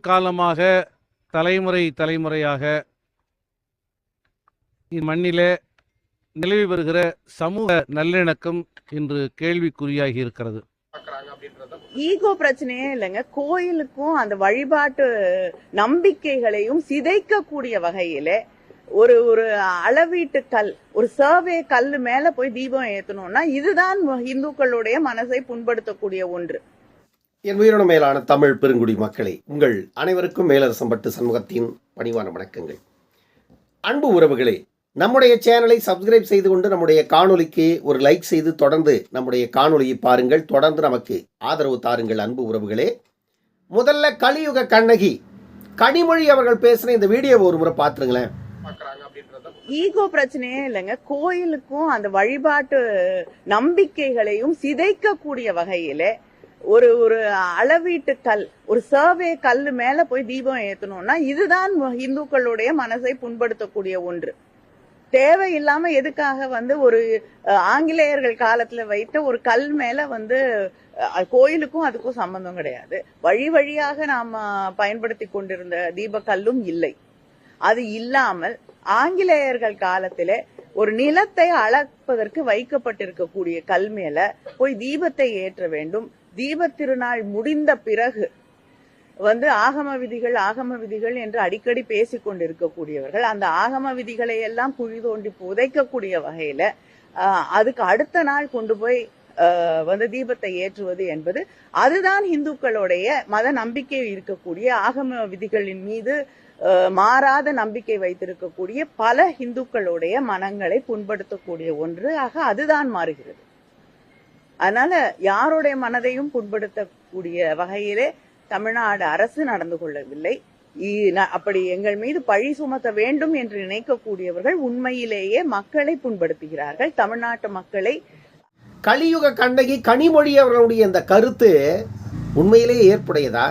காலமாக தலைமுறை தலைமுறையாக இம்மண்ணிலே நிலவி வருகிற சமூக நல்லிணக்கம் இன்று கேள்விக்குறியாகி இருக்கிறது. ஈகோ பிரச்சனையே இல்லைங்க. கோயிலுக்கும் அந்த வழிபாட்டு நம்பிக்கைகளையும் சிதைக்கக்கூடிய வகையில ஒரு ஒரு அளவீட்டு கல் ஒரு சர்வே கல் மேல போய் தீபம் ஏத்தணும்னா இதுதான் இந்துக்களுடைய மனசை புண்படுத்தக்கூடிய ஒன்று. என் உயிரின மேலான தமிழ் பெருங்குடி மக்களே உங்கள் அனைவருக்கும் மேலரசம்பட்டு சண்முகத்தின் பணிவான வணக்கங்கள். அன்பு உறவுகளே நம்முடைய சேனலை சப்ஸ்கிரைப் செய்து கொண்டு நம்முடைய காணொளிக்கு ஒரு லைக் செய்து தொடர்ந்து நம்முடைய காணொளியை பாருங்கள். தொடர்ந்து நமக்கு ஆதரவு தாருங்கள் அன்பு உறவுகளே. முதல்ல கலியுக கண்ணகி கனிமொழி அவர்கள் பேசின இந்த வீடியோவை ஒரு முறை பார்த்துருங்களேன். ஈகோ பிரச்சனையே இல்லைங்க. கோயிலுக்கும் அந்த வழிபாட்டு நம்பிக்கைகளையும் சிதைக்கக்கூடிய வகையில ஒரு ஒரு அளவீட்டு கல் ஒரு சர்வே கல் மேல போய் தீபம் ஏத்தணும்னா இதுதான் இந்துக்களுடைய மனசை புண்படுத்தக்கூடிய ஒன்று. தேவையில்லாம எதுக்காக வந்து ஒரு ஆங்கிலேயர்கள் காலத்துல வைத்த ஒரு கல் மேல வந்து கோயிலுக்கும் அதுக்கும் சம்பந்தம் கிடையாது. வழி வழியாக நாம பயன்படுத்தி கொண்டிருந்த தீபக்கல்லும் இல்லை. அது இல்லாமல் ஆங்கிலேயர்கள் காலத்திலே ஒரு நிலத்தை அளப்பதற்கு வைக்கப்பட்டிருக்கக்கூடிய கல் மேல போய் தீபத்தை ஏற்ற வேண்டும். தீப திருநாள் முடிந்த பிறகு வந்து ஆகம விதிகள் ஆகம விதிகள் என்று அடிக்கடி பேசிக் கொண்டிருக்கக்கூடியவர்கள் அந்த ஆகம விதிகளை எல்லாம் குழி தோண்டி புதைக்கக்கூடிய வகையில அதுக்கு அடுத்த நாள் கொண்டு போய் வந்து தீபத்தை ஏற்றுவது என்பது அதுதான் இந்துக்களுடைய மத நம்பிக்கை இருக்கக்கூடிய ஆகம விதிகளின் மீது மாறாத நம்பிக்கை வைத்திருக்கக்கூடிய பல இந்துக்களுடைய மனங்களை புண்படுத்தக்கூடிய ஒன்று ஆக அதுதான் மாறுகிறது. அதனால யாருடைய மனதையும் புண்படுத்தக்கூடிய வகையிலே தமிழ்நாடு அரசு நடந்து கொள்ளவில்லை. அப்படி எங்கள் மீது பழி சுமத்த வேண்டும் என்று நினைக்கக்கூடியவர்கள் உண்மையிலேயே மக்களை புண்படுத்துகிறார்கள். தமிழ்நாட்டு மக்களை கலியுக கண்ணகி கனிமொழி அவர்களுடைய இந்த கருத்து உண்மையிலேயே ஏற்புடையதா?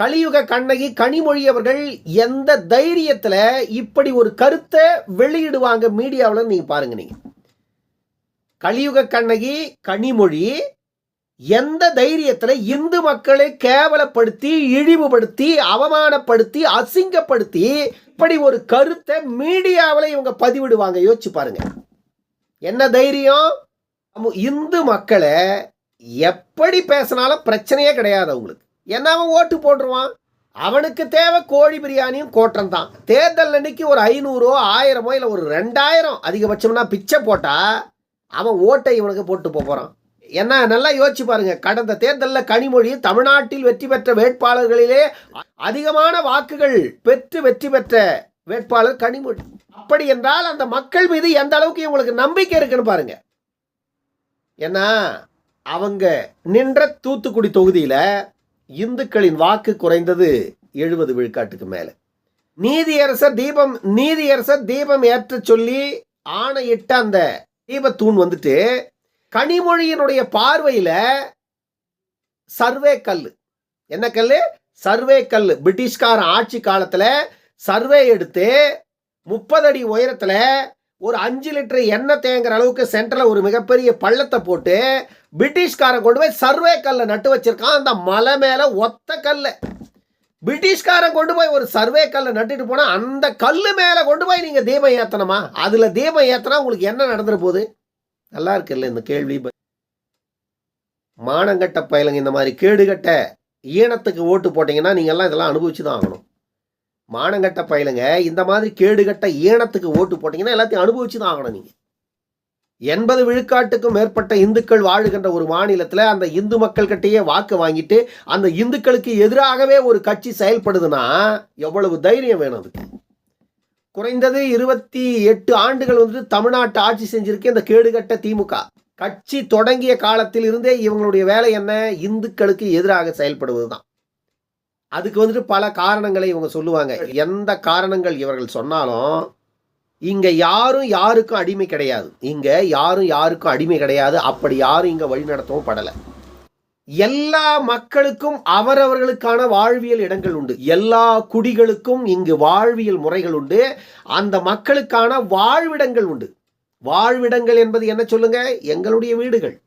கலியுக கண்ணகி கனிமொழி அவர்கள் எந்த தைரியத்தில் இப்படி ஒரு கருத்தை வெளியிடுவாங்க மீடியாவில் நீங்கள் பாருங்க நீங்க. கலியுக கண்ணகி கனிமொழி எந்த தைரியத்தில் இந்து மக்களை கேவலப்படுத்தி இழிவுபடுத்தி அவமானப்படுத்தி அசிங்கப்படுத்தி இப்படி ஒரு கருத்தை மீடியாவில் இவங்க பதிவிடுவாங்க. யோசிச்சு பாருங்க. என்ன தைரியம்? இந்து மக்களை எப்படி பேசினாலும் பிரச்சனையே கிடையாது அவங்களுக்கு. என்ன அவன் ஓட்டு போட்டுருவான். அவனுக்கு தேவை கோழி பிரியாணியும் கோட்டம் தான் தேர்தல் அன்னைக்கு ஒரு ஐநூறோ ஆயிரமோ இல்லை ஒரு ரெண்டாயிரம் அதிகபட்சம்னா பிச்சை போட்டால் அவன் ஓட்டை இவனுக்கு போட்டு போகிறான் என்ன நல்லா யோசிச்சு பாருங்க. கடந்த தேர்தலில் கனிமொழி தமிழ்நாட்டில் வெற்றி பெற்ற வேட்பாளர்களிலே அதிகமான வாக்குகள் பெற்று வெற்றி பெற்ற வேட்பாளர் கனிமொழி. அப்படி என்றால் அந்த மக்கள் மீது எந்த அளவுக்கு இவங்களுக்கு நம்பிக்கை இருக்குன்னு பாருங்க. ஏன்னா அவங்க நின்ற தூத்துக்குடி தொகுதியில் இந்துக்களின் வாக்கு குறைந்தது எழுபது விழுக்காட்டுக்கு மேலே. நீதியரசர் தீபம் நீதியரசர் தீபம் ஏற்ற சொல்லி ஆணையிட்ட அந்த தீபத்தூண் வந்துட்டு கனிமொழியினுடைய பார்வையில் சர்வே கல் என்ன கல் சர்வே கல் பிரிட்டிஷ்கார ஆட்சி காலத்தில் சர்வே எடுத்து முப்பது அடி உயரத்தில் ஒரு அஞ்சு லிட்டர் எண்ணெய் தேங்குற அளவுக்கு சென்டரில் ஒரு மிகப்பெரிய பள்ளத்தை போட்டு பிரிட்டிஷ்காரன் கொண்டு போய் சர்வே கல்லை நட்டு வச்சிருக்கான். அந்த மலை மேலே ஒத்த கல் பிரிட்டிஷ்காரன் கொண்டு போய் ஒரு சர்வே கல்லை நட்டுட்டு போனால் அந்த கல் மேலே கொண்டு போய் நீங்கள் தீபம் ஏற்றணுமா அதில் தீபம் ஏற்றினா உங்களுக்கு என்ன நடந்துற போகுது? நல்லா இருக்குல்ல இந்த கேள்வி? மானங்கட்ட பயலுங்க இந்த மாதிரி கேடுகட்ட ஈனத்துக்கு ஓட்டு போட்டிங்கன்னா நீங்கள்லாம் இதெல்லாம் அனுபவிச்சு தான் ஆகணும். மானங்கட்ட பயலுங்க இந்த மாதிரி கேடுகட்ட ஈனத்துக்கு ஓட்டு போட்டிங்கன்னா எல்லாத்தையும் அனுபவிச்சு தான் ஆகணும் நீங்கள் எண்பது விழுக்காட்டுக்கும் மேற்பட்ட இந்துக்கள் வாழுகின்ற ஒரு மாநிலத்தில் அந்த இந்து மக்கள்கிட்டயே வாக்கு வாங்கிட்டு அந்த இந்துக்களுக்கு எதிராகவே ஒரு கட்சி செயல்படுதுன்னா எவ்வளவு தைரியம் வேணும் அதுக்கு? குறைந்தது இருபத்தி எட்டு ஆண்டுகள் வந்து தமிழ்நாட்டு ஆட்சி செஞ்சிருக்கு இந்த கேடுகட்ட திமுக. கட்சி தொடங்கிய காலத்தில் இருந்தே இவங்களுடைய வேலை என்ன? இந்துக்களுக்கு எதிராக செயல்படுவது தான் அதுக்கு வந்துட்டு பல காரணங்களை இவங்க சொல்லுவாங்க. எந்த காரணங்கள் இவர்கள் சொன்னாலும் இங்கே யாரும் யாருக்கும் அடிமை கிடையாது. இங்கே யாரும் யாருக்கும் அடிமை கிடையாது. அப்படி யாரும் இங்கே வழிநடத்தவும் படலை படல. எல்லா மக்களுக்கும் அவரவர்களுக்கான வாழ்வியல் இடங்கள் உண்டு. எல்லா குடிகளுக்கும் இங்கு வாழ்வியல் முறைகள் உண்டு. அந்த மக்களுக்கான வாழ்விடங்கள் உண்டு. வாழ்விடங்கள் என்பது என்ன சொல்லுங்க? எங்களுடைய வீடுகள்.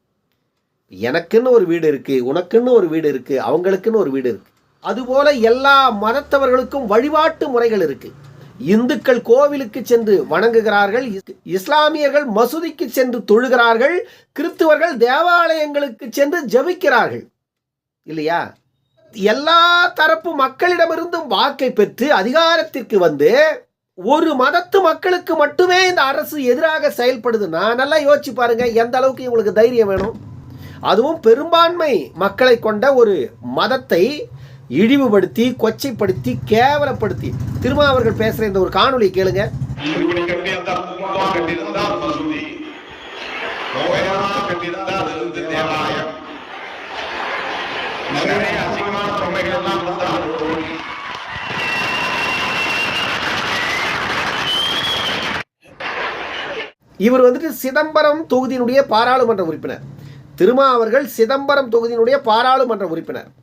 எனக்குன்னு ஒரு வீடு இருக்கு உனக்குன்னு ஒரு வீடு இருக்கு அவங்களுக்குன்னு ஒரு வீடு இருக்கு. அதுபோல எல்லா மதத்தவர்களுக்கும் வழிபாட்டு முறைகள் இருக்குது இந்துக்கள் கோவிலுக்கு சென்று வணங்குகிறார்கள் இஸ்- இஸ்லாமியர்கள் மசூதிக்கு சென்று தொழுகிறார்கள் கிறிஸ்துவர்கள் தேவாலயங்களுக்கு சென்று ஜெபிக்கிறார்கள். இல்லையா? எல்லா தரப்பு மக்களிடமிருந்தும் வாக்கை பெற்று அதிகாரத்திற்கு வந்து ஒரு மதத்து மக்களுக்கு மட்டுமே இந்த அரசு எதிராக செயல்படுதுன்னா நல்லா யோசிச்சு பாருங்க எந்த அளவுக்கு இவங்களுக்கு தைரியம் வேணும்? அதுவும் பெரும்பான்மை மக்களை கொண்ட ஒரு மதத்தை இழிவுபடுத்தி கொச்சைப்படுத்தி கேவலப்படுத்தி. திருமாவர்கள் அவர்கள் பேசுற இந்த ஒரு காணொலியை கேளுங்க. இவர் வந்துட்டு சிதம்பரம் தொகுதியினுடைய பாராளுமன்ற உறுப்பினர். திருமா அவர்கள் சிதம்பரம் தொகுதியினுடைய பாராளுமன்ற உறுப்பினர்.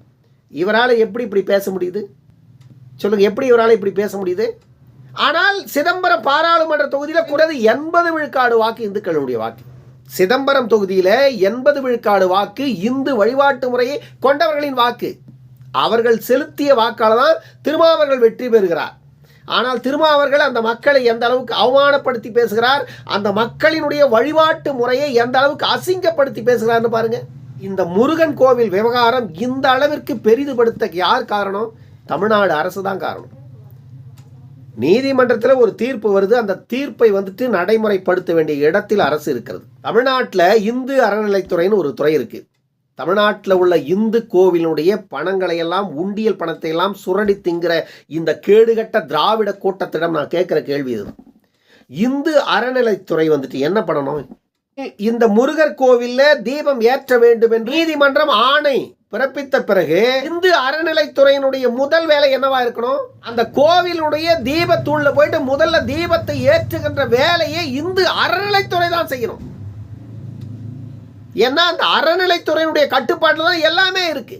இவரால் எப்படி இப்படி பேச முடியுது? சொல்லுங்கள் எப்படி இவரால் இப்படி பேச முடியுது? ஆனால் சிதம்பரம் பாராளுமன்ற தொகுதியில் குறைந்து எண்பது விழுக்காடு வாக்கு இந்துக்களுடைய வாக்கு. சிதம்பரம் தொகுதியில் எண்பது விழுக்காடு வாக்கு இந்து வழிபாட்டு முறையை கொண்டவர்களின் வாக்கு. அவர்கள் செலுத்திய வாக்கால் தான் திருமாவர்கள் வெற்றி பெறுகிறார். ஆனால் திருமாவர்கள் அந்த மக்களை எந்த அளவுக்கு அவமானப்படுத்தி பேசுகிறார்? அந்த மக்களினுடைய வழிபாட்டு முறையை எந்த அளவுக்கு அசிங்கப்படுத்தி பேசுகிறார்னு பாருங்கள் இந்த முருகன் கோவில் விவகாரம் இந்த அளவிற்கு பெரிதுபடுத்த யார் காரணம்? தமிழ்நாடு அரசு தான் காரணம். நீதிமன்றத்தில் ஒரு தீர்ப்பு வருது. அந்த தீர்ப்பை வந்துட்டு நடைமுறைப்படுத்த வேண்டிய இடத்தில் அரசு இருக்கிறது. தமிழ்நாட்டில் இந்து அறநிலைத்துறைன்னு ஒரு துறை இருக்குது தமிழ்நாட்டில் உள்ள இந்து கோவிலுடைய பணங்களை எல்லாம் உண்டியல் பணத்தை எல்லாம் சுரண்டி திங்கிற இந்த கேடுகட்ட திராவிட கூட்டத்திடம் நான் கேட்குற கேள்வி இது. இந்து அறநிலைத்துறை வந்துட்டு என்ன பண்ணணும்? இந்த முருகர் கோவில்ல தீபம் ஏற்ற வேண்டும் என்று நீதிமன்றம் ஆணை பிறப்பித்த பிறகு இந்து அறநிலைத்துறையினுடைய முதல் வேலை என்னவா இருக்கணும்? அந்த கோவிலுடைய தீபத்தூள்ல போயிட்டு முதல்ல தீபத்தை ஏற்றுகின்ற வேலையை இந்து அறநிலைத்துறை தான் செய்யணும். ஏன்னா அந்த அறநிலைத்துறையினுடைய கட்டுப்பாட்டில் தான் எல்லாமே இருக்கு.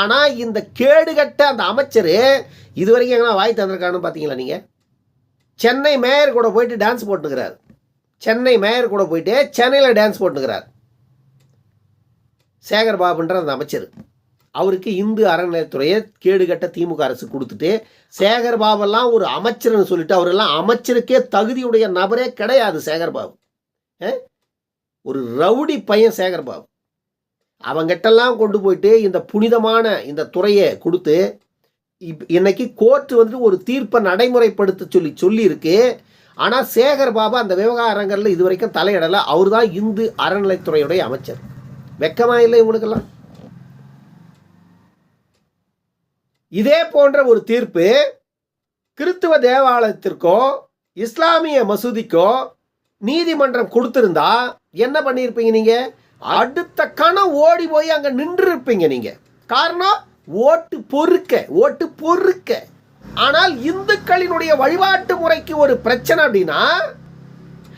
ஆனா இந்த கேடுகட்ட அந்த அமைச்சர் இதுவரைக்கும் எங்கன்னா வாய் தந்திருக்கான்னு பார்த்தீங்களா நீங்க? சென்னை மேயர் கூட போயிட்டு டான்ஸ் போட்டுக்கிறாரு. சென்னை மேயர் கூட போயிட்டு சென்னையில் டான்ஸ் போட்டுக்கிறார் சேகர் பாபுன்ற அந்த அமைச்சர். அவருக்கு இந்து அறநிலையத்துறையை கேடுகட்ட திமுக அரசு கொடுத்துட்டு சேகர் பாபெல்லாம் ஒரு அமைச்சர்னு சொல்லிட்டு அவரெல்லாம் அமைச்சருக்கே தகுதியுடைய நபரே கிடையாது சேகர் பாபு ஆ? ஒரு ரவுடி பையன் சேகர் பாபு அவங்கிட்டெல்லாம் கொண்டு போயிட்டு இந்த புனிதமான இந்த துறையை கொடுத்து இப் இன்னைக்கு கோர்ட் வந்துட்டு ஒரு தீர்ப்பை நடைமுறைப்படுத்த சொல்லி சொல்லியிருக்கு. ஆனால் சேகர் பாபா அந்த விவகாரங்களில் இது வரைக்கும் தலையிடலை. அவர் தான் இந்து அறநிலைத்துறையுடைய அமைச்சர். வெக்கமாக இல்லை இவங்களுக்கெல்லாம்? இதே போன்ற ஒரு தீர்ப்பு கிறித்துவ தேவாலயத்திற்கோ இஸ்லாமிய மசூதிக்கோ நீதிமன்றம் கொடுத்துருந்தா என்ன பண்ணியிருப்பீங்க நீங்கள் அடுத்த கணம் ஓடி போய் அங்கே நின்று இருப்பீங்க நீங்கள் காரணம் ஓட்டு பொறுக்க ஓட்டு பொறுக்க. ஆனால் இந்துக்களினுடைய வழிபாட்டு முறைக்கு ஒரு பிரச்சனை அப்படின்னா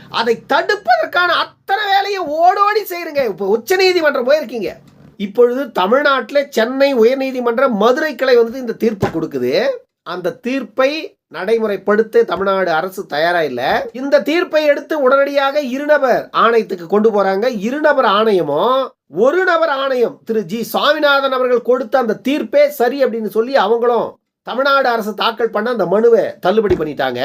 அதை தடுப்பதற்கான அத்தனை வேலையை ஓடோடி செய்யுங்க இப்போ உச்ச நீதிமன்றம் போயிருக்கீங்க. இப்பொழுது தமிழ்நாட்டில் சென்னை உயர்நீதிமன்ற மதுரை கிளை வந்து இந்த தீர்ப்பு கொடுக்குது. அந்த தீர்ப்பை நடைமுறைப்படுத்த தமிழ்நாடு அரசு தயாரா இல்ல. இந்த தீர்ப்பை எடுத்து உடனடியாக இருநபர் ஆணையத்துக்கு கொண்டு போறாங்க. இருநபர் ஆணையமும் ஒரு நபர் ஆணையம் திரு ஜி. சுவாமிநாதன் அவர்கள் கொடுத்த அந்த தீர்ப்பே சரி அப்படின்னு சொல்லி அவங்களும் தமிழ்நாடு அரசு தாக்கல் பண்ண அந்த மனுவை தள்ளுபடி பண்ணிட்டாங்க.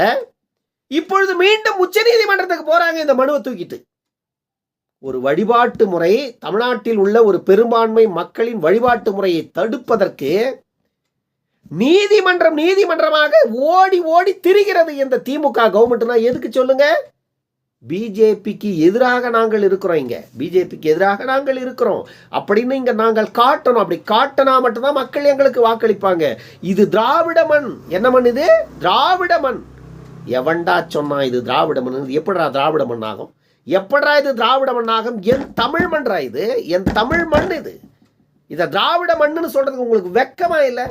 இப்பொழுது மீண்டும் உச்ச நீதிமன்றத்துக்கு போறாங்க இந்த மனுவை தூக்கிட்டு. ஒரு வழிபாட்டு முறை தமிழ்நாட்டில் உள்ள ஒரு பெரும்பான்மை மக்களின் வழிபாட்டு முறையை தடுப்பதற்கு நீதிமன்றம் நீதிமன்றமாக ஓடி ஓடி திரிகிறது இந்த திமுக கவர்மெண்ட்னா எதுக்கு சொல்லுங்க? பிஜேபிக்கு எதிராக நாங்கள் இருக்கிறோம் இங்க. பிஜேபிக்கு எதிராக நாங்கள் இருக்கிறோம். அப்படின்னு இங்க நாங்கள் காட்டணும். அப்படி காட்டினா மட்டும்தான் மக்கள் எங்களுக்கு வாக்களிப்பாங்க. இது திராவிட மண். என்ன மண் இது? திராவிட மண். எவன்டா சொன்னா இது திராவிட மண் எப்படா திராவிட மண் ஆகும் எப்படா இது திராவிட மண் ஆகும் என் தமிழ் மன்றா இது? என் தமிழ் மண் இது. இதை திராவிட மண்ணுன்னு சொல்றதுக்கு உங்களுக்கு வெக்கமா இல்லை?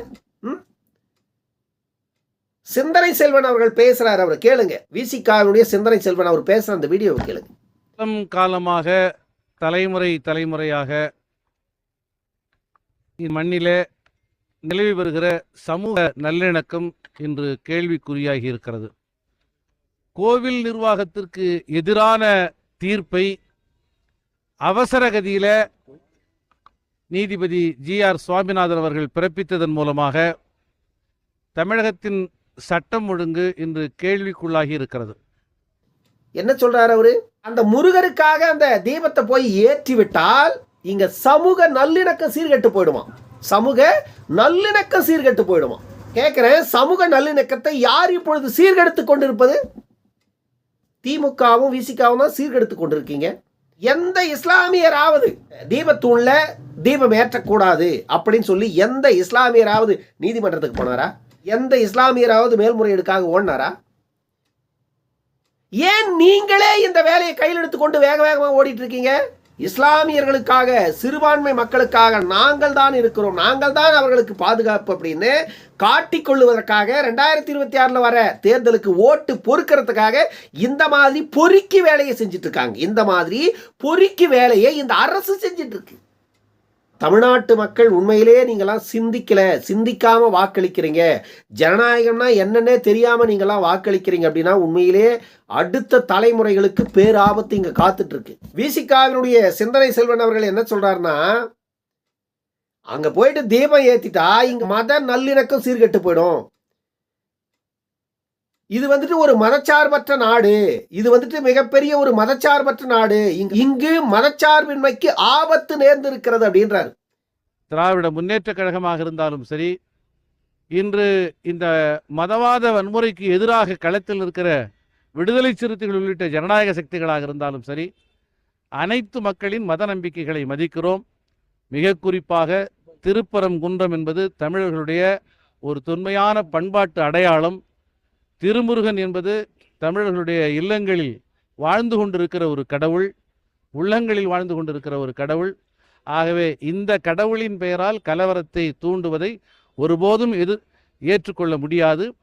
சிந்தனை செல்வன் அவர்கள் பேசுறாரு அவர். கேளுங்க. விசிகாவினுடைய சிந்தனை செல்வன் அவர் பேசுற அந்த வீடியோவை கேளுங்க. காலம் காலமாக தலைமுறை தலைமுறையாக மண்ணிலே நிலவி வருகிற சமூக நல்லிணக்கம் இன்று கேள்விக்குறியாகி இருக்கிறது. கோவில் நிர்வாகத்திற்கு எதிரான தீர்ப்பை அவசரகதியில நீதிபதி ஜி ஆர் சுவாமிநாதன் அவர்கள் பிறப்பித்ததன் மூலமாக தமிழகத்தின் சட்டம் ஒழுங்கு இன்று கேள்விக்குள்ளாகி இருக்கிறது. என்ன சொல்றாரு அவரு? அந்த முருகருக்காக அந்த தீபத்தை போய் ஏற்றி விட்டால் இங்க சமூக நல்லிணக்கம் சீர்கெட்டு போயிடுமா? சமூக நல்லிணக்கம் சீர்கெட்டு போயிடுமா? கேட்கிறேன் சமூக நல்லிணக்கத்தை யார் இப்பொழுது சீர்கெடுத்து கொண்டிருப்பது? திமுகவும் விசிகாவும் தான் சீர்கெடுத்து கொண்டிருக்கீங்க. எந்த இஸ்லாமியராவது தீபத்தூண்ல தீபம் ஏற்றக்கூடாது அப்படின்னு சொல்லி எந்த இஸ்லாமியராவது நீதிமன்றத்துக்கு போனாரா? எந்த இஸ்லாமியராவது மேல்முறையீடுக்காக ஓடினாரா? ஏன் நீங்களே இந்த வேலையை கையில் எடுத்துக்கொண்டு வேக வேகமாக ஓடிட்டு இருக்கீங்க? இஸ்லாமியர்களுக்காக சிறுபான்மை மக்களுக்காக நாங்கள் தான் இருக்கிறோம். நாங்கள் தான் அவர்களுக்கு பாதுகாப்பு அப்படின்னு காட்டிக்கொள்ளுவதற்காக ரெண்டாயிரத்தி இருபத்தி ஆறில் வர தேர்தலுக்கு ஓட்டு பொறுக்கிறதுக்காக இந்த மாதிரி பொறுக்கி வேலையை செஞ்சுட்டு இருக்காங்க. இந்த மாதிரி பொறுக்கி வேலையை இந்த அரசு செஞ்சுட்டு இருக்கு. தமிழ்நாட்டு மக்கள் உண்மையிலேயே நீங்களாம் சிந்திக்கல சிந்திக்காம வாக்களிக்கிறீங்க. ஜனநாயகம்னா என்னன்னே தெரியாம நீங்களாம் வாக்களிக்கிறீங்க அப்படின்னா உண்மையிலேயே அடுத்த தலைமுறைகளுக்கு பேராபத்து இங்க காத்துட்டு இருக்கு விசிகாவினுடைய சிந்தனை செல்வன் அவர்கள் என்ன சொல்றாருன்னா அங்க போயிட்டு தீபம் ஏத்திட்டா இங்க மத நல்லிணக்கம் சீர்கெட்டு போயிடும். இது வந்துட்டு ஒரு மதச்சார்பற்ற நாடு. இது வந்துட்டு மிகப்பெரிய ஒரு மதச்சார்பற்ற நாடு. இங்கு- இங்கு மதச்சார்பின்மைக்கு ஆபத்து நேர்ந்திருக்கிறது அப்படின்றார். திராவிட முன்னேற்றக் கழகமாக இருந்தாலும் சரி இன்று இந்த மதவாத வன்முறைக்கு எதிராக களத்தில் இருக்கிற விடுதலை சிறுத்தைகள் உள்ளிட்ட ஜனநாயக சக்திகளாக இருந்தாலும் சரி அனைத்து மக்களின் மத நம்பிக்கைகளை மதிக்கிறோம். மிக குறிப்பாக திருப்பரம் குன்றம் என்பது தமிழர்களுடைய ஒரு தொன்மையான பண்பாட்டு அடையாளம். திருமுருகன் என்பது தமிழர்களுடைய இல்லங்களில் வாழ்ந்து கொண்டிருக்கிற ஒரு கடவுள் உள்ளங்களில் வாழ்ந்து கொண்டிருக்கிற ஒரு கடவுள். ஆகவே இந்த கடவுளின் பெயரால் கலவரத்தை தூண்டுவதை ஒருபோதும் எது ஏற்றுக்கொள்ள முடியாது.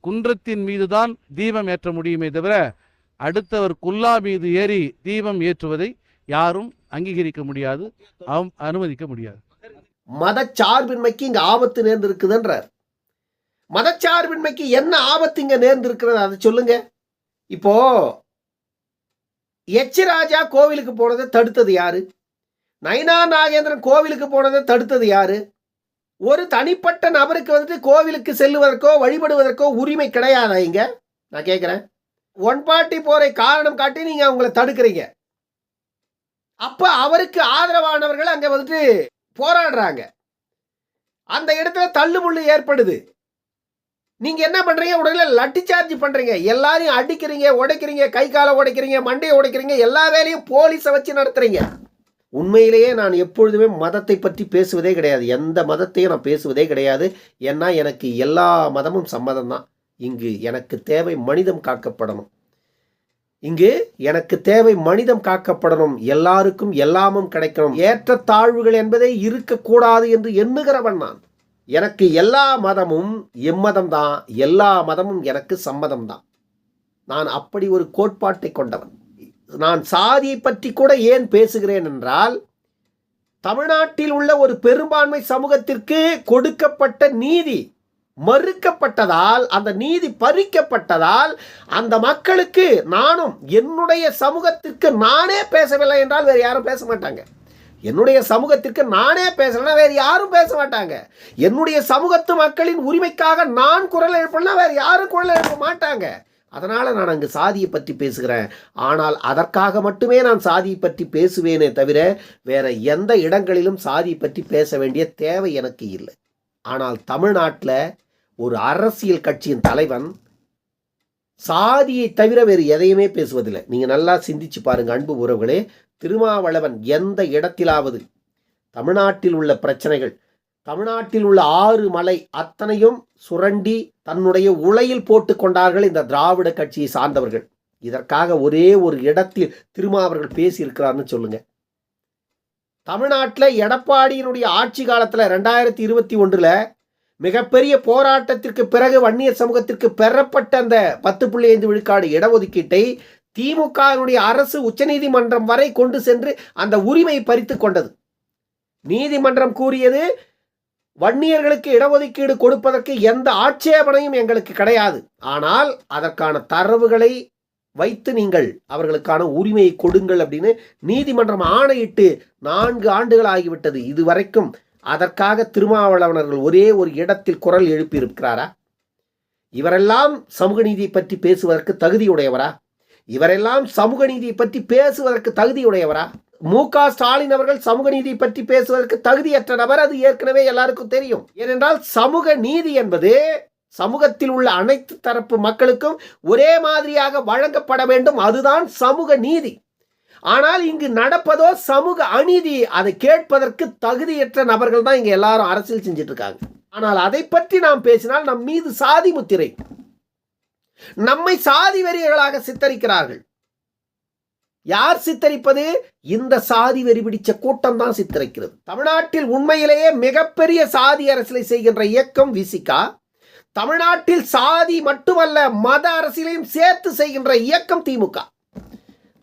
குன்றத்தின் மீதுதான் தீபம் ஏற்ற முடியுமே தவிர அடுத்தவர் குல்லா மீது ஏறி தீபம் ஏற்றுவதை யாரும் அங்கீகரிக்க முடியாது அவ்- அனுமதிக்க முடியாது. மதச்சார்பின்மைக்கு இங்க ஆபத்து நேர்ந்திருக்குதுன்றார் மதச்சார்பின்மைக்கு என்ன ஆபத்து இங்க நேர்ந்திருக்கிறது? அதை சொல்லுங்க. இப்போ எச் ராஜா கோவிலுக்கு போனதை தடுத்தது யாரு? நைனா நாகேந்திரன் கோவிலுக்கு போனதை தடுத்தது யாரு? ஒரு தனிப்பட்ட நபருக்கு வந்துட்டு கோவிலுக்கு செல்லுவதற்கோ வழிபடுவதற்கோ உரிமை கிடையாதா இங்க? நான் கேட்குறேன் ஒன் பார்ட்டி போரை காரணம் காட்டி நீங்க அவங்கள தடுக்கிறீங்க. அப்ப அவருக்கு ஆதரவானவர்கள் அங்க வந்துட்டு போராடுறாங்க. அந்த இடத்துல தள்ளுமுள்ளு ஏற்படுது. நீங்க என்ன பண்றீங்க? உடனே லட்டு சார்ஜ் பண்றீங்க. எல்லாரையும் அடிக்கிறீங்க உடைக்கிறீங்க கை காலை உடைக்கிறீங்க மண்டையை உடைக்கிறீங்க எல்லா வேலையும் போலீஸை வச்சு நடத்துறீங்க. உண்மையிலேயே நான் எப்பொழுதுமே மதத்தை பற்றி பேசுவதே கிடையாது. எந்த மதத்தையும் நான் பேசுவதே கிடையாது. ஏன்னா எனக்கு எல்லா மதமும் சம்மதம் தான் இங்கு எனக்கு தேவை மனிதம் காக்கப்படணும். இங்கு எனக்கு தேவை மனிதம் காக்கப்படணும். எல்லாருக்கும் எல்லாமும் கிடைக்கணும். ஏற்ற தாழ்வுகள் என்பதே இருக்கக்கூடாது என்று எண்ணுகிறவன் நான். எனக்கு எல்லா மதமும் எம்மதம் தான் எல்லா மதமும் எனக்கு சம்மதம் தான். நான் அப்படி ஒரு கோட்பாட்டை கொண்டவன். நான் சாதியை பற்றி கூட ஏன் பேசுகிறேன் என்றால் தமிழ்நாட்டில் உள்ள ஒரு பெரும்பான்மை சமூகத்திற்கு கொடுக்கப்பட்ட நீதி மறுக்கப்பட்டதால் அந்த நீதி பறிக்கப்பட்டதால் அந்த மக்களுக்கு நானும் என்னுடைய சமூகத்திற்கு நானே பேசவில்லை என்றால் வேறு யாரும் பேச மாட்டாங்க. என்னுடைய சமூகத்திற்கு நானே பேசலைன்னா வேறு யாரும் பேச மாட்டாங்க. என்னுடைய சமூகத்து மக்களின் உரிமைக்காக நான் குரல் எழுப்பலன்னா வேறு யாரும் குரல் எழுப்ப மாட்டாங்க. அதனால் நான் அங்கு சாதியை பற்றி பேசுகிறேன். ஆனால் அதற்காக மட்டுமே நான் சாதியை பற்றி பேசுவேனே தவிர வேற எந்த இடங்களிலும் சாதியை பற்றி பேச வேண்டிய தேவை எனக்கு இல்லை. ஆனால் தமிழ்நாட்டில் ஒரு அரசியல் கட்சியின் தலைவன் சாதியை தவிர வேறு எதையுமே பேசுவதில்லை. நீங்கள் நல்லா சிந்திச்சு பாருங்கள் அன்பு உறவுகளே. திருமாவளவன் எந்த இடத்திலாவது தமிழ்நாட்டில் உள்ள பிரச்சனைகள் தமிழ்நாட்டில் உள்ள ஆறு மலை அத்தனையும் சுரண்டி தன்னுடைய உலையில் போட்டு கொண்டார்கள் இந்த திராவிட கட்சியை சார்ந்தவர்கள். இதற்காக ஒரே ஒரு இடத்தில் திருமாவர்கள் பேசியிருக்கிறார்னு சொல்லுங்க. தமிழ்நாட்டில் எடப்பாடியினுடைய ஆட்சி காலத்தில் ரெண்டாயிரத்தி இருபத்தி ஒன்றில் மிகப்பெரிய போராட்டத்திற்கு பிறகு வன்னியர் சமூகத்திற்கு பெறப்பட்ட அந்த பத்து புள்ளி ஐந்து விழுக்காடு இடஒதுக்கீட்டை திமுகவினுடைய அரசு உச்சநீதிமன்றம் வரை கொண்டு சென்று அந்த உரிமை பறித்து கொண்டது. நீதிமன்றம் கூறியது வன்னியர்களுக்கு இடஒதுக்கீடு கொடுப்பதற்கு எந்த ஆட்சேபனையும் எங்களுக்கு கிடையாது. ஆனால் அதற்கான தரவுகளை வைத்து நீங்கள் அவர்களுக்கான உரிமையை கொடுங்கள் அப்படின்னு நீதிமன்றம் ஆணையிட்டு நான்கு ஆண்டுகள் ஆகிவிட்டது இதுவரைக்கும் அதற்காக திருமாவளவனர்கள் ஒரே ஒரு இடத்தில் குரல் எழுப்பியிருக்கிறாரா? இவரெல்லாம் சமூக நீதியை பற்றி பேசுவதற்கு தகுதியுடையவரா? இவரெல்லாம் சமூக நீதியை பற்றி பேசுவதற்கு தகுதியுடையவரா? மு க ஸ்டாலின் அவர்கள் சமூக நீதியை பற்றி பேசுவதற்கு தகுதியற்ற நபர் அது ஏற்கனவே எல்லாருக்கும் தெரியும். ஏனென்றால் சமூக நீதி என்பது சமூகத்தில் உள்ள அனைத்து தரப்பு மக்களுக்கும் ஒரே மாதிரியாக வழங்கப்பட வேண்டும். அதுதான் சமூக நீதி. ஆனால் இங்கு நடப்பதோ சமூக அநீதி அதை கேட்பதற்கு தகுதியற்ற நபர்கள் தான் இங்க எல்லாரும் அரசியல் செஞ்சிட்டு இருக்காங்க. ஆனால் அதை பற்றி நாம் பேசினால் நம் மீது சாதி முத்திரை. நம்மை சாதி வெறியர்களாக சித்தரிக்கிறார்கள். யார் சித்தரிப்பது? இந்த சாதி வெறி பிடிச்ச கூட்டம் தான் சித்தரிக்கிறது. தமிழ்நாட்டில் உண்மையிலேயே மிகப்பெரிய சாதி அரசியலை செய்கின்ற இயக்கம் விசிகா. தமிழ்நாட்டில் சாதி மட்டுமல்ல மத அரசியலையும் சேர்த்து செய்கின்ற இயக்கம் திமுக.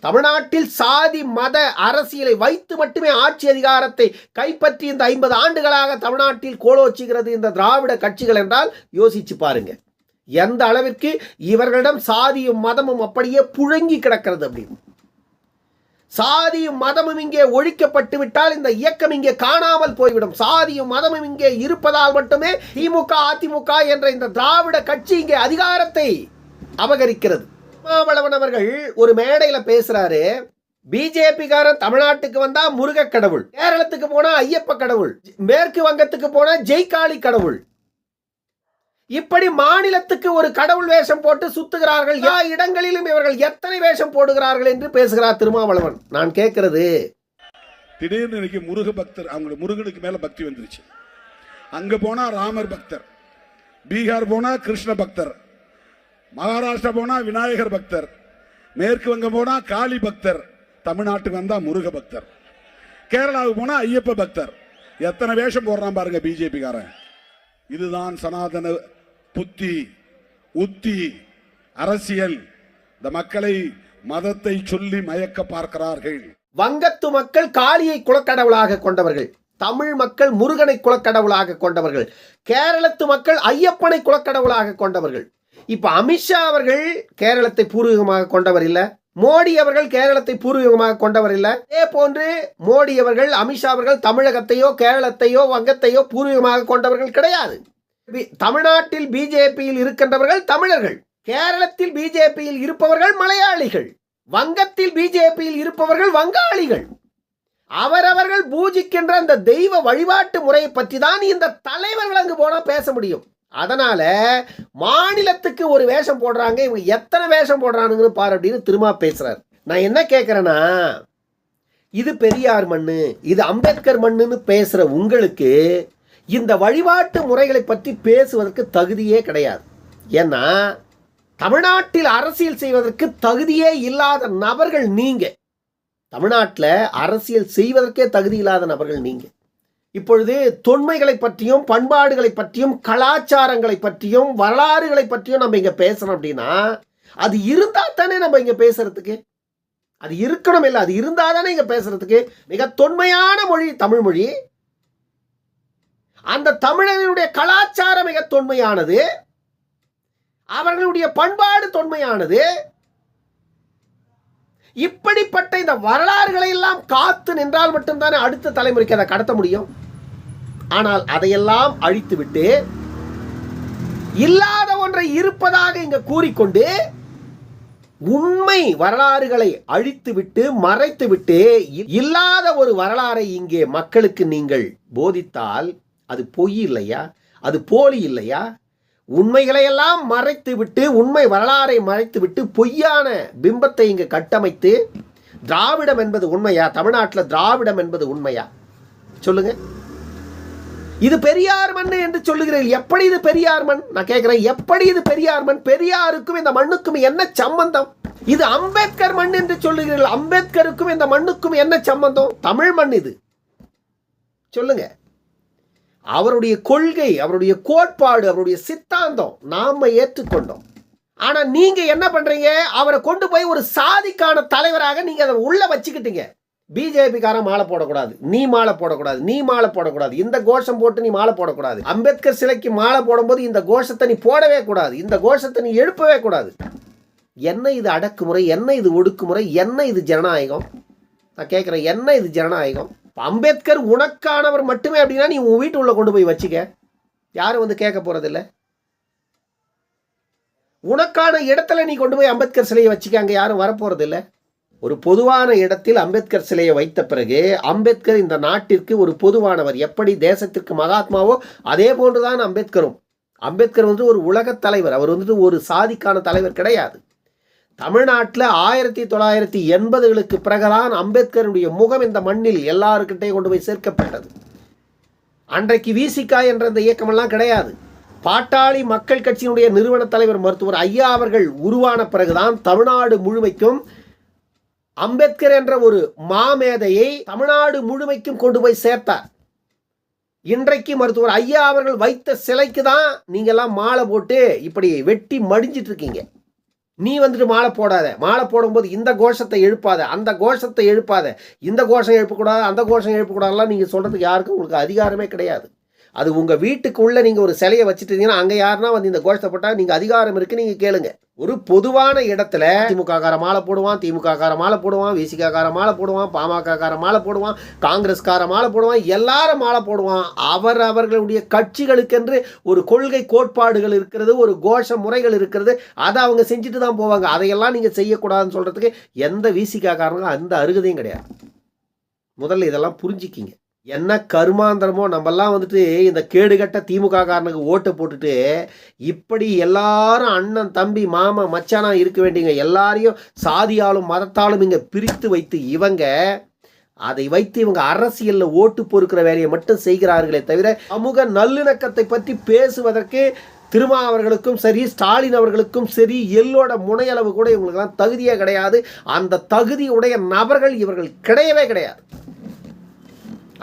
தமிழ்நாட்டில் சாதி மத அரசியலை வைத்து மட்டுமே ஆட்சி அதிகாரத்தை கைப்பற்றி இந்த ஐம்பது ஆண்டுகளாக தமிழ்நாட்டில் கோலோச்சுகிறது இந்த திராவிட கட்சிகள் என்றால் யோசிச்சு பாருங்க. எந்த அளவிற்கு இவர்களிடம் சாதியும் மதமும் அப்படியே புழங்கி கிடக்கிறது அப்படின்னு. சாதியும் மதமும் இங்கே ஒழிக்கப்பட்டு விட்டால் இந்த இயக்கம் இங்கே காணாமல் போய்விடும். சாதியும் மதமும் இங்கே இருப்பதால் மட்டுமே திமுக அதிமுக என்ற இந்த திராவிட கட்சி இங்கே அதிகாரத்தை அபகரிக்கிறது. திருமாவளவன் அவர்கள் ஒரு மேடையில பேசுறாரு. பிஜேபிக்காரன் தமிழ்நாட்டுக்கு வந்தா முருக கடவுள். கேரளத்துக்கு போனா ஐயப்ப கடவுள். மேற்கு வங்கத்துக்கு போனா ஜெய்காளி கடவுள். இப்படி மாநிலத்துக்கு ஒரு கடவுள் வேஷம் போட்டு சுத்துகிறார்கள். எல்லா இடங்களிலும் இவர்கள் எத்தனை வேஷம் போடுகிறார்கள் என்று பேசுகிறார் திருமாவளவன். நான் கேட்கிறது திடீர்னு இன்னைக்கு முருக பக்தர் அவங்களோட முருகனுக்கு மேல பக்தி வந்துருச்சு. அங்க போனா ராமர் பக்தர் பீகார் போனா கிருஷ்ண பக்தர் மகாராஷ்டிரா போனா விநாயகர் பக்தர் மேற்கு வங்கம் போனா காளி பக்தர் தமிழ்நாட்டுக்கு வந்தா முருக பக்தர் கேரளாவுக்கு போனா ஐயப்ப பக்தர். எத்தனை வேஷம் போடுறான் பாருங்க பிஜேபிக்காரன். இதுதான் சனாதன புத்தி உத்தி அரசியல் இந்த மக்களை மதத்தை சொல்லி மயக்க பார்க்கிறார்கள். வங்கத்து மக்கள் காளியை குலக்கடவுளாக கொண்டவர்கள் தமிழ் மக்கள் முருகனை குலக்கடவுளாக கொண்டவர்கள் கேரளத்து மக்கள் ஐயப்பனை குலக்கடவுளாக கொண்டவர்கள். இப்ப அமித்ஷா அவர்கள் கேரளத்தை பூர்வீகமாக கொண்டவர் இல்ல மோடி அவர்கள் கேரளத்தை பூர்வீகமாக கொண்டவர் இல்ல. அதே போன்று மோடி அவர்கள் அமித்ஷா அவர்கள் தமிழகத்தையோ கேரளத்தையோ வங்கத்தையோ பூர்வீகமாக கொண்டவர்கள் கிடையாது. தமிழ்நாட்டில் பிஜேபியில் இருக்கின்றவர்கள் தமிழர்கள். கேரளத்தில் பிஜேபியில் இருப்பவர்கள் மலையாளிகள். வங்கத்தில் பிஜேபியில் இருப்பவர்கள் வங்காளிகள். அவரவர்கள் பூஜிக்கின்ற அந்த தெய்வ வழிபாட்டு முறையை பற்றி தான் இந்த தலைவர்கள் அங்கு போனால் பேச முடியும். அதனால மாநிலத்துக்கு ஒரு வேஷம் போடுறாங்க இவங்க எத்தனை வேஷம் போடுறானுங்கன்னு பாரு அப்படின்னு திரும்ப பேசுறாரு. நான் என்ன கேட்குறேன்னா இது பெரியார் மண்ணு இது அம்பேத்கர் மண்ணுன்னு பேசுகிற உங்களுக்கு இந்த வழிபாட்டு முறைகளை பற்றி பேசுவதற்கு தகுதியே கிடையாது. ஏன்னா தமிழ்நாட்டில் அரசியல் செய்வதற்கு தகுதியே இல்லாத நபர்கள் நீங்க. தமிழ்நாட்டில் அரசியல் செய்வதற்கே தகுதி இல்லாத நபர்கள் நீங்க. இப்பொழுது தொன்மைகளை பற்றியும் பண்பாடுகளை பற்றியும் கலாச்சாரங்களை பற்றியும் வரலாறுகளை பற்றியும் நம்ம இங்கே பேசணும் அப்படின்னா அது இருந்தால் தானே நம்ம இங்கே பேசுறதுக்கு. அது இருக்கணும் இல்லை அது இருந்தால் தானே இங்கே பேசுறதுக்கு. மிக தொன்மையான மொழி தமிழ் மொழி. அந்த தமிழர்களுடைய கலாச்சாரம் மிக தொன்மையானது அவர்களுடைய பண்பாடு தொன்மையானது இப்படிப்பட்ட இந்த வரலாறுகளை எல்லாம் காத்து நின்றால் மட்டும்தானே அடுத்த தலைமுறைக்கு அதை கடத்த முடியும். ஆனால் அதையெல்லாம் அழித்துவிட்டு இல்லாத ஒன்றை இருப்பதாக இங்க கூறிக்கொண்டு உண்மை வரலாறுகளை அழித்துவிட்டு மறைத்துவிட்டு இ- இல்லாத ஒரு வரலாறை இங்கே மக்களுக்கு நீங்கள் போதித்தால் அது பொய் இல்லையா? அது போலி இல்லையா? உண்மைகளை எல்லாம் உண்மை வரலாறை மறைத்து விட்டு பொய்யான பிம்பத்தை இங்கு கட்டமைத்து திராவிடம் என்பது உண்மையா? தமிழ்நாட்டில் திராவிடம் என்பது உண்மையா? சொல்லுங்க. இது பெரியார் மண் என்று சொல்லுகிறீர்கள். எப்படி இது பெரியார் மண்? நான் கேட்குறேன் எப்படி இது பெரியார் மண்? பெரியாருக்கும் இந்த மண்ணுக்கும் என்ன சம்பந்தம்? இது அம்பேத்கர் மண் என்று சொல்லுகிறீர்கள். அம்பேத்கருக்கும் இந்த மண்ணுக்கும் என்ன சம்பந்தம்? தமிழ் மண் இது. சொல்லுங்கள் அவருடைய கொள்கை அவருடைய கோட்பாடு அவருடைய சித்தாந்தம் நாம ஏற்றுக்கொண்டோம். ஆனா நீங்க என்ன பண்றீங்க? அவரை கொண்டு போய் ஒரு சாதிக்கான தலைவராக நீங்க அதை உள்ள வச்சுக்கிட்டீங்க. பிஜேபிக்காரன் மாலை போடக்கூடாது நீ மாலை போடக்கூடாது நீ மாலை போடக்கூடாது இந்த கோஷம் போட்டு நீ மாலை போடக்கூடாது. அம்பேத்கர் சிலைக்கு மாலை போடும்போது இந்த கோஷத்தை நீ போடவே கூடாது இந்த கோஷத்தை நீ எழுப்பவே கூடாது. என்ன இது அடக்குமுறை? என்ன இது ஒடுக்குமுறை? என்ன இது ஜனநாயகம்? நான் கேட்குறேன் என்ன இது ஜனநாயகம்? அம்பேத்கர் உனக்கானவர் மட்டுமே அப்படின்னா நீ உன் வீட்டு உள்ள கொண்டு போய் வச்சுக்க. யாரும் வந்து கேட்க போறதில்ல. உனக்கான இடத்துல நீ கொண்டு போய் அம்பேத்கர் சிலையை வச்சுக்க. அங்கே யாரும் வரப்போகிறதில்ல ஒரு பொதுவான இடத்தில் அம்பேத்கர் சிலையை வைத்த பிறகு அம்பேத்கர் இந்த நாட்டிற்கு ஒரு பொதுவானவர். எப்படி தேசத்திற்கு மகாத்மாவோ அதே போன்றுதான் அம்பேத்கரும். அம்பேத்கர் வந்து ஒரு உலகத் தலைவர். அவர் வந்துட்டு ஒரு சாதிக்கான தலைவர் கிடையாது. தமிழ்நாட்டில் ஆயிரத்தி தொள்ளாயிரத்தி எண்பதுகளுக்கு பிறகுதான் அம்பேத்கருடைய முகம் இந்த மண்ணில் எல்லாருக்கிட்டையும் கொண்டு போய் சேர்க்கப்பட்டது. அன்றைக்கு விசிகா என்ற இந்த இயக்கமெல்லாம் கிடையாது. பாட்டாளி மக்கள் கட்சியினுடைய நிறுவன தலைவர் மருத்துவர் ஐயா அவர்கள் உருவான பிறகுதான் தமிழ்நாடு முழுமைக்கும் அம்பேத்கர் என்ற ஒரு மாமேதையை தமிழ்நாடு முழுமைக்கும் கொண்டு போய் சேர்த்தார். இன்றைக்கு மருத்துவர் ஐயா அவர்கள் வைத்த சிலைக்கு தான் நீங்கெல்லாம் மாலை போட்டு இப்படி வெட்டி மடிஞ்சிட்டு இருக்கீங்க. நீ வந்துட்டு மாலை போடாத. மாலை போடும்போது இந்த கோஷத்தை எழுப்பாத. அந்த கோஷத்தை எழுப்பாத. இந்த கோஷம் எழுப்பக்கூடாது அந்த கோஷம் எழுப்பக்கூடாதுலாம் நீங்கள் சொல்கிறதுக்கு யாருக்கும் உங்களுக்கு அதிகாரமே கிடையாது. அது உங்கள் வீட்டுக்குள்ளே நீங்கள் ஒரு சிலையை வச்சுட்டீங்கன்னா அங்கே யாருன்னா வந்து இந்த கோஷத்தை போட்டால் நீங்கள் அதிகாரம் இருக்குது நீங்கள் கேளுங்க. ஒரு பொதுவான இடத்துல திமுக கார மாலை போடுவான் திமுக கார மாலை போடுவான் விசிக கார மாலை போடுவான் பாமக கார மாலை போடுவான் காங்கிரஸ் கார மாலை போடுவான் எல்லாரும் மாலை போடுவான். அவர் அவர்களுடைய கட்சிகளுக்கென்று ஒரு கொள்கை கோட்பாடுகள் இருக்கிறது ஒரு கோஷ முறைகள் இருக்கிறது. அதை அவங்க செஞ்சுட்டு தான் போவாங்க. அதையெல்லாம் நீங்கள் செய்யக்கூடாதுன்னு சொல்கிறதுக்கு எந்த விசிக காரங்களும் அந்த அருகதையும் கிடையாது. முதல்ல இதெல்லாம் புரிஞ்சிக்கிங்க. என்ன கருமாந்திரமோ நம்மெல்லாம் வந்துட்டு இந்த கேடுகட்ட திமுக காரனுக்கு ஓட்டை போட்டுட்டு இப்படி எல்லாரும் அண்ணன் தம்பி மாமா மச்சானா இருக்க வேண்டியங்க எல்லாரையும் சாதியாலும் மதத்தாலும் இங்கே பிரித்து வைத்து இவங்க அதை வைத்து இவங்க அரசியலில் ஓட்டு பொறுக்கிற வேலையை மட்டும் செய்கிறார்களே தவிர சமூக நல்லிணக்கத்தை பற்றி பேசுவதற்கு திருமா அவர்களுக்கும் சரி ஸ்டாலின் அவர்களுக்கும் சரி எல்லோட முனையளவு கூட இவங்களுக்கெல்லாம் தகுதியே கிடையாது. அந்த தகுதியுடைய நபர்கள் இவர்கள் கிடையவே கிடையாது.